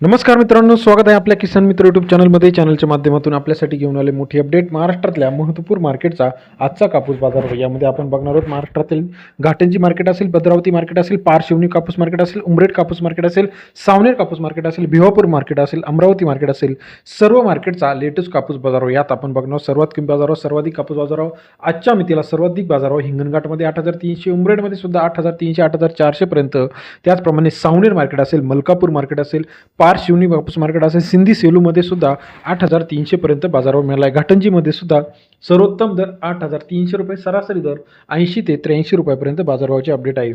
नमस्कार मित्रांनो स्वागत आहे आपल्या किसान मित्र यूट्यूब चॅनलमध्ये. चॅनलच्या माध्यमातून आपल्यासाठी घेऊन आले मोठी अपडेट. महाराष्ट्रातल्या महत्त्वपूर मार्केटचा आजचा कापूस बाजार यामध्ये आपण बघणार आहोत महाराष्ट्रातील घाटेंची मार्केट असेल भद्रावती मार्केट असेल पारशिवनी कापूस मार्केट असेल उमरेड कापूस मार्केट असेल सावनेर कापूस मार्केट असेल भिवापूर मार्केट असेल अमरावती मार्केट असेल सर्व मार्केटचा लेटेस्ट कापूस बाजार यात आपण बघणार आहोत सर्वात कमी बाजारावर सर्वाधिक कापूस बाजारावर आजच्या मितीला सर्वाधिक बाजार हिंगणघाटमध्ये आठ हजार तीनशे उमरेडमध्ये सुद्धा आठ हजार तीनशे आठ हजार चारशेपर्यंत त्याचप्रमाणे सावनेर मार्केट असेल मलकापूर मार्केट असेल पार शिवनी कापूस मार्केट असेल सिंधी सेलूमध्ये सुद्धा आठ हजार तीनशेपर्यंत बाजारभाव मिळाला आहे घाटंजीमध्ये सुद्धा सर्वोत्तम दर आठ हजार तीनशे रुपये सरासरी दर ऐंशी ते त्र्याऐंशी रुपयापर्यंत बाजारभावाचे अपडेट आहे.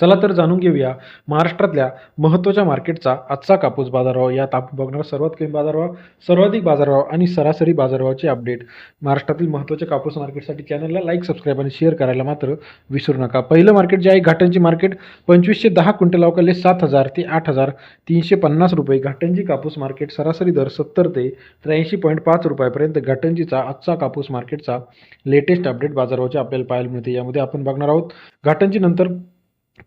चला तर जाणून घेऊया महाराष्ट्रातल्या महत्त्वाच्या मार्केटचा आजचा कापूस बाजारभाव. यात आपण बघणार सर्वात कमी बाजारभाव सर्वाधिक बाजारभाव आणि सरासरी बाजारभावाचे अपडेट महाराष्ट्रातील महत्त्वाच्या कापूस मार्केटसाठी चॅनलला लाईक सबस्क्राईब आणि शेअर करायला मात्र विसरू नका. पहिलं मार्केट जे आहे घाटंजी मार्केट. पंचवीसशे दहा क्विंटल अवकाले सात हजार ते आठ हजार तीनशे पन्नास रुपये घाटंजी कापूस मार्केट. सरासरी दर सत्तर ते त्र्याऐंशी पॉईंट पाच रुपयापर्यंत घाटंजीचा आजचा कापूस मार्केटचा लेटेस्ट अपडेट बाजारभावाचे आपल्याला पाहायला मिळते. यामध्ये आपण बघणार आहोत घाटंजी नंतर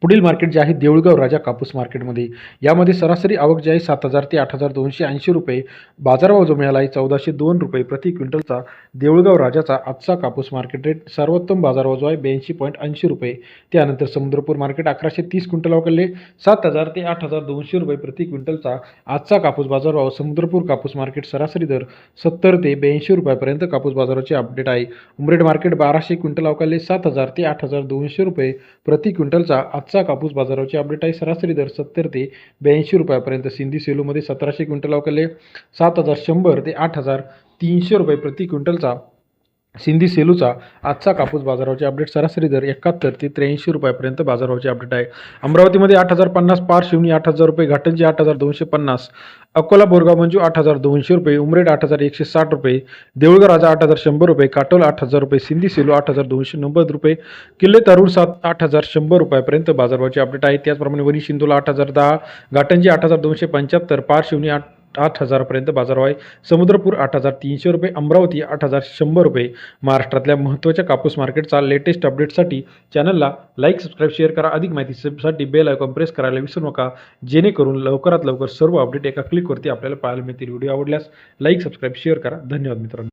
पुढील मार्केट जे आहे देऊळगाव राजा कापूस मार्केटमध्ये. यामध्ये सरासरी आवक जी आहे सात हजार ते आठ हजार दोनशे ऐंशी रुपये. बाजारभाव जो मिळाला आहे चौदाशे दोन रुपये प्रति क्विंटलचा. देऊळगाव राजाचा आजचा कापूस मार्केट रेट सर्वोत्तम बाजारभाव जो आहे ब्याऐंशी पॉईंट ऐंशी रुपये. त्यानंतर समुद्रपूर मार्केट अकराशे तीस क्विंटल अवकडले सात हजार ते आठ हजार दोनशे रुपये प्रति क्विंटलचा आजचा कापूस बाजारभाव समुद्रपूर कापूस मार्केट सरासरी दर सत्तर ते ब्याऐंशी रुपयापर्यंत कापूस बाजाराचे अपडेट आहे. उमरेड मार्केट बाराशे क्विंटल अवकाले सात हजार ते आठ हजार दोनशे रुपये प्रति क्विंटलचा आजचा कापूस बाजाराची अपडेट आहे. सरासरी दर सत्तर ते ब्याऐंशी रुपयापर्यंत. सिंधी सेलूमध्ये सतराशे क्विंटल अवकाले सात हजार शंभर ते आठ हजार तीनशे रुपये प्रति क्विंटलचा सिंधी सेलूचा आजचा कापूस बाजारावचे अपडेट सरासरी दर एकाहत्तर ते त्र्याऐंशी रुपयापर्यंत बाजारावचे अपडेट आहे अमरावतीमध्ये आठ हजार पन्नास पार शिवणी आठ हजार रुपये घाटंजी आठ हजार दोनशे पन्नास अकोला बोरगाव मंजू आठ हजार दोनशे रुपये उमरेड आठ हजार एकशे साठ रुपये देऊळगाव राजा आठ हजार शंभर रुपये काटोल आठ हजार रुपये सिंधी सेलू आठ हजार दोनशे नव्वद रुपये किल्ले तरुण सात आठ हजार शंभर रुपयापर्यंत बाजारभावाचे अपडेट आहे त्याचप्रमाणे वरी शिंदोला आठ हजार दहा घाटंजी आठ हजार दोनशे पंच्याहत्तर पार शिवणी आठ आठ हजारपर्यंत बाजारभाव आहे समुद्रपूर आठ हजार तीनशे रुपये अमरावती आठ हजार शंभर रुपये. महाराष्ट्रातल्या महत्त्वाच्या कापूस मार्केटचा लेटेस्ट अपडेटसाठी चॅनलला लाईक सबस्क्राईब शेअर करा. अधिक माहितीसाठी बेल आयकॉन प्रेस करायला विसरू नका. जेणेकरून लवकरात लवकर सर्व अपडेट एका क्लिकवरती आपल्याला पाहायला मिळतील. व्हिडिओ आवडल्यास लाईक सबस्क्राईब शेअर करा. धन्यवाद मित्रांनो.